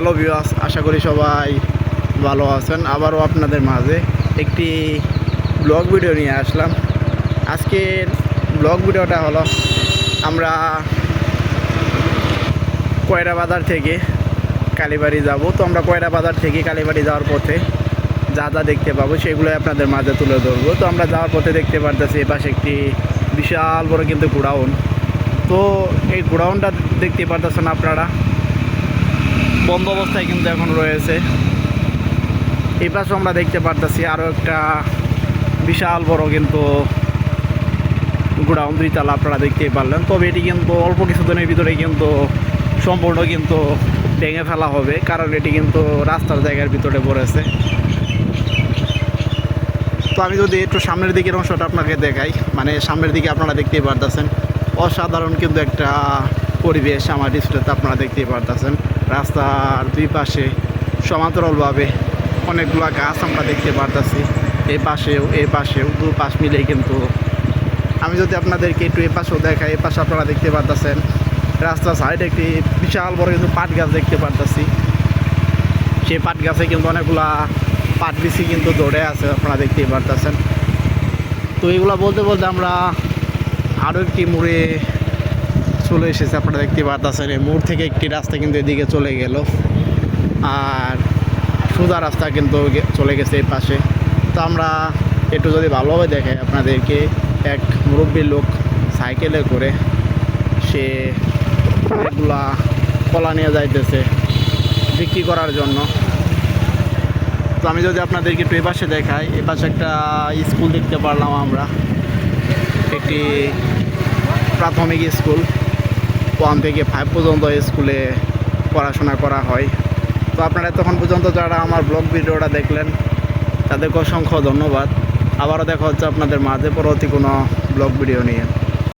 Hello viewers আশা করি সবাই ভালো আছেন। আবারও আপনাদের মাঝে একটি ব্লগ ভিডিও নিয়ে আসলাম। আজকের ব্লগ ভিডিওটা হলো, আমরা কয়রা বাজার থেকে কালীবাড়ি যাব। তো আমরা কয়রা বাজার থেকে কালীবাড়ি যাওয়ার পথে যা যা দেখতে পাবো সেগুলোই আপনাদের মাঝে তুলে ধরবো। তো আমরা যাওয়ার পথে দেখতে পারতেছি এপাশে একটি বিশাল বড় কিন্তু গোডাউন। তো এই গোডাউনটা দেখতে পারতেছেন আপনারা। বন্ধ অবস্থায় কিন্তু এখন রয়েছে। এই পাশে আমরা দেখতে পারতেছি আরও একটা বিশাল বড় কিন্তু গোডাউন দুইতলা, আপনারা দেখতেই পারলেন। তবে এটি কিন্তু অল্প কিছুদিনের ভিতরে কিন্তু সম্পূর্ণ কিন্তু ভেঙে ফেলা হবে, কারণ এটি কিন্তু রাস্তার জায়গার ভিতরে পড়েছে। তো আমি যদি একটু সামনের দিকের অংশটা আপনাকে দেখাই মানে সামনের দিকে আপনারা দেখতেই পারতেছেন। অসাধারণ কিন্তু একটা পরিবেশ আমার ডিসপ্লেতে আপনারা দেখতেই পারতেছেন। রাস্তার দুই পাশে সমান্তরালভাবে অনেকগুলো গাছ আমরা দেখতে পারতেছি। এই পাশেও এই পাশেও, দু পাশ মিলেই কিন্তু। আমি যদি আপনাদেরকে একটু এ পাশেও দেখাই, এ পাশে আপনারা দেখতে পারতেছেন, রাস্তার সাইডে একটি বিশাল বড় কিন্তু পাট গাছ দেখতে পারতেছি। সেই পাট গাছে কিন্তু অনেকগুলা পাট বিচি কিন্তু দৌড়ে আছে, আপনারা দেখতেই পারতেছেন। তো এগুলো বলতে বলতে আমরা আরও একটি মোড়ে চলে এসেছে, আপনারা দেখতে পারতেছেন, এই মোড় থেকে একটি রাস্তা কিন্তু এদিকে চলে গেল। আর সোজা রাস্তা কিন্তু চলে গেছে এই পাশে। তো আমরা একটু যদি ভালোভাবে দেখাই আপনাদেরকে, এক মুরব্বী লোক সাইকেলে করে সে অনেকগুলা কলা নিয়ে যাইতেছে বিক্রি করার জন্য। তো আমি যদি আপনাদেরকে একটু এপাশে দেখাই, এপাশে একটা স্কুল দেখতে পারলাম আমরা। একটি প্রাথমিক স্কুল। ওয়ান থেকে ফাইভ পর্যন্ত স্কুলে পড়াশোনা করা হয়। তো আপনারা তখন পর্যন্ত যারা আমার ব্লগ ভিডিওটা দেখলেন, তাদেরকে অসংখ্য ধন্যবাদ। আবারও দেখা হচ্ছে আপনাদের মাঝে পরবর্তী কোনো ব্লগ ভিডিও নিয়ে।